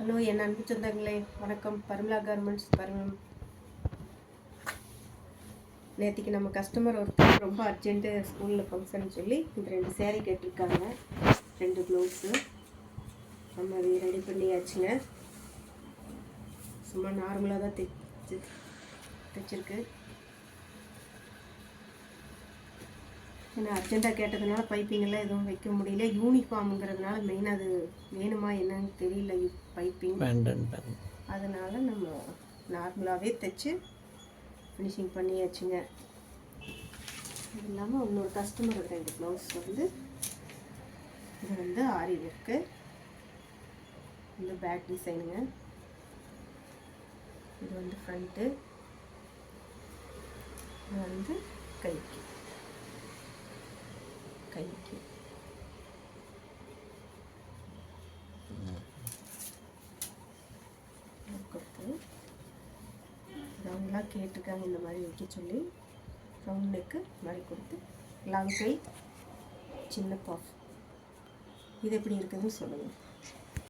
Hello என் அன்பு சொந்தங்களே வணக்கம். பர்மிளா கார்மெண்ட்ஸ் பர்மம் நேற்றுக்கு நம்ம கஸ்டமர் ஒருத்தர் ரொம்ப அர்ஜென்ட்டு ஸ்கூலில் ஃபங்க்ஷன் சொல்லி இந்த ரெண்டு சேரீ கேட்டிருக்காங்க. ரெண்டு ப்ளவுஸு நம்ம அதை ரெடி பண்ணியாச்சுங்க. சும்மா நார்மலாக தான் தைச்சு தைச்சிருக்கு. ஏன்னா அர்ஜென்ட்டாக கேட்டதுனால பைப்பிங்கெல்லாம் எதுவும் வைக்க முடியல. யூனிஃபார்முங்கிறதுனால மெயின் அது வேணுமா என்னன்னு தெரியல பைப்பிங் அதனால நம்ம நார்மலாகவே தைச்சு ஃபினிஷிங் பண்ணியாச்சுங்க. இது இல்லாமல் இன்னொரு கஸ்டமருக்கு ரெண்டு ப்ளவுஸ் வந்து இது வந்து ஆரி ஒர்க்கு இந்த பேக் டிசைனுங்க இது வந்து ஃப்ரண்ட்டு இது வந்து கைக்கு. கைக்கு. கொடுத்து கேட்டிருக்காங்க இந்த மாதிரி வைக்க சொல்லி ரவுண்ட் நெக்கு மாதிரி கொடுத்து லாங் கை சின்ன பாஃப் இது எப்படி இருக்குதுன்னு சொல்லுங்கள்